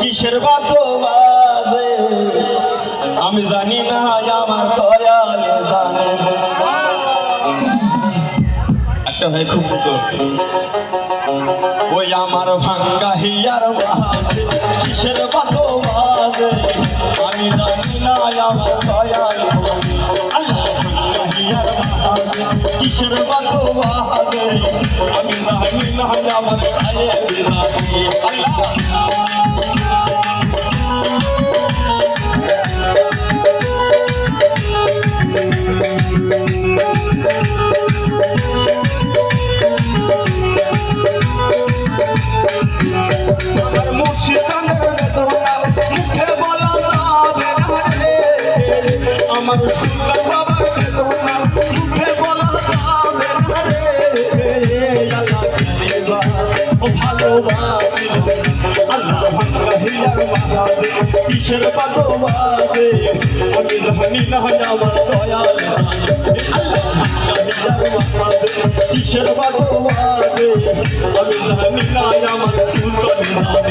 কিসের বাদ্য আমি জানি না, আমার দয়ালে জানে। একটা ভাই খুব ওই আমার ভাঙ্গা হিয়ার কিসের বাদ্য আমি জানি না, আমার দয়ালে কিসের বাদ্য আমি জানি না, আমার দয়ালে জানে আল্লাহ আমার সুন্দর বাবার বেদনা মুখে বলা যাবে না রে আল্লাহ কালিবা ও ভালোবাসি আল্লাহ কাহিয়ার মাঝে কিসের ভালোবাসে আমি জানি না আমার দয়াল আল্লাহ কাহিয়ার মাঝে কিসের ভালোবাসে আমি জানি না আমার Thank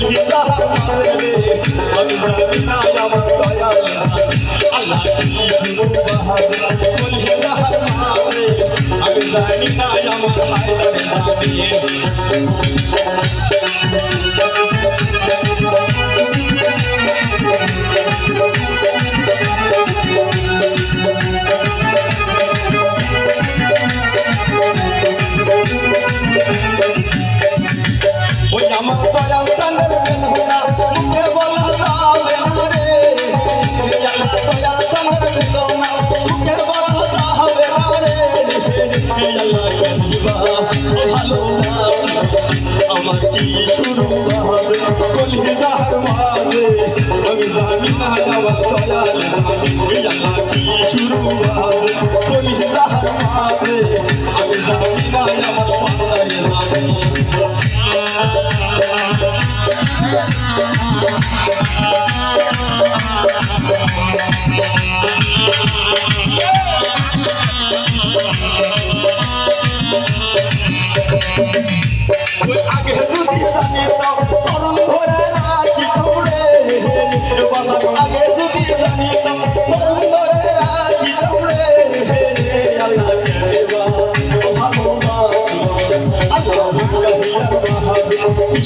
جي راہ বাকি শুরু হবে কলিদার মাঝে আমি জানি না যাওয়ার দয়াল আমি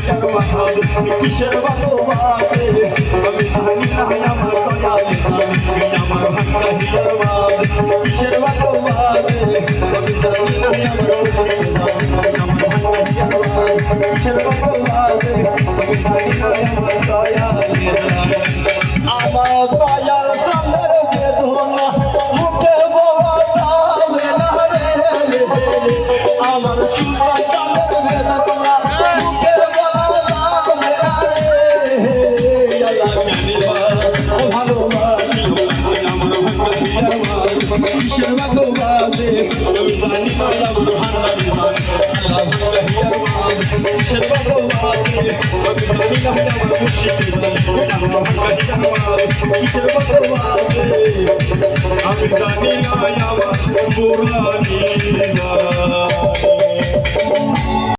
পোশাক পাঠাল কিসের ভালোবাসে আমি জানি তাই আমার দয়ালে আমার ভাষা হিসার বাদ কিসের ভালোবাসে আমি জানি বেদনা আমার ভান্ডারি আল্লাহ ভাগ্য কিসের ভগবানে আমি জানি না আমার মুর্শিদ